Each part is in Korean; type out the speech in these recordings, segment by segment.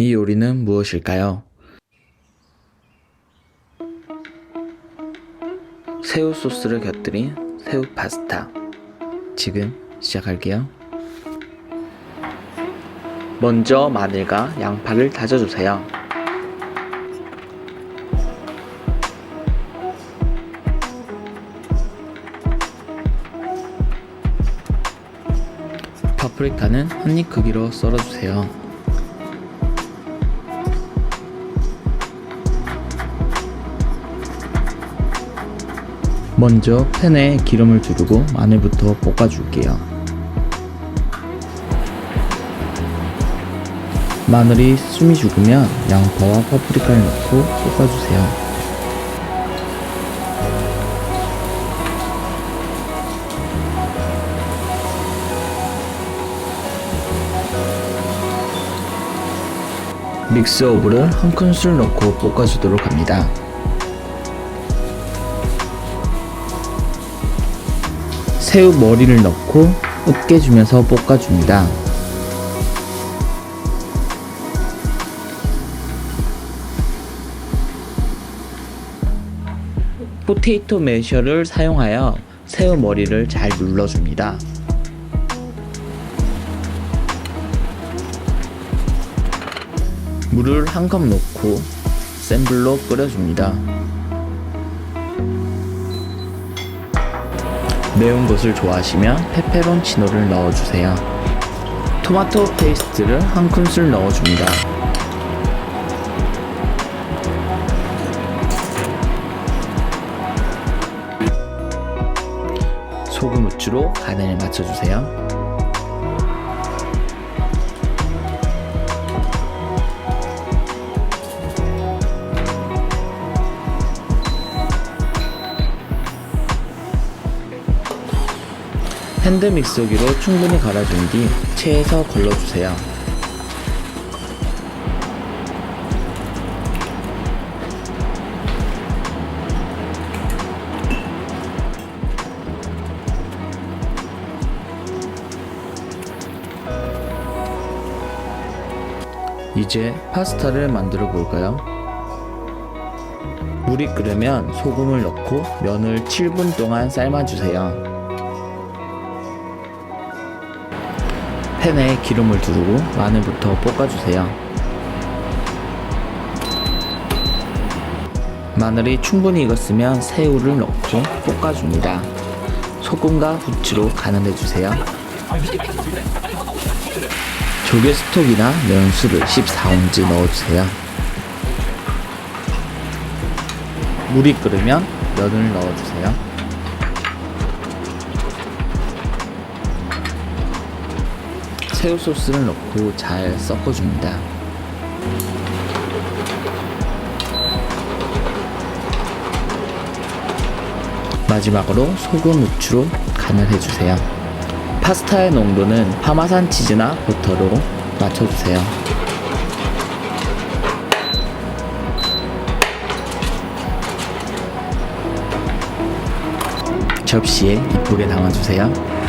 이 요리는 무엇일까요? 새우 소스를 곁들인 새우 파스타. 지금 시작할게요. 먼저 마늘과 양파를 다져주세요. 파프리카는 한 입 크기로 썰어주세요. 먼저 팬에 기름을 두르고 마늘부터 볶아줄게요. 마늘이 숨이 죽으면 양파와 파프리카를 넣고 볶아주세요. 믹스 오브를 한 큰술 넣고 볶아주도록 합니다. 새우 머리를 넣고 으깨주면서 볶아줍니다. 포테이토 매셔를 사용하여 새우 머리를 잘 눌러줍니다. 물을 한 컵 넣고 센 불로 끓여줍니다. 매운 것을 좋아하시면 페페론치노를 넣어주세요. 토마토 페이스트를 한 큰술 넣어줍니다. 소금 후추로 간을 맞춰주세요. 핸드 믹서기로 충분히 갈아준 뒤 체에서 걸러주세요. 이제 파스타를 만들어 볼까요? 물이 끓으면 소금을 넣고 면을 7분 동안 삶아주세요. 팬에 기름을 두르고 마늘부터 볶아주세요. 마늘이 충분히 익었으면 새우를 넣고 볶아줍니다. 소금과 후추로 간을 해주세요. 조개 스톡이나 면수를 14온즈 넣어주세요. 물이 끓으면 면을 넣어주세요. 새우 소스를 넣고 잘 섞어줍니다. 마지막으로 소금 후추로 간을 해주세요. 파스타의 농도는 파마산 치즈나 버터로 맞춰주세요. 접시에 이쁘게 담아주세요.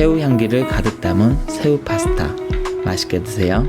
새우 향기를 가득 담은 새우 파스타. 맛있게 드세요.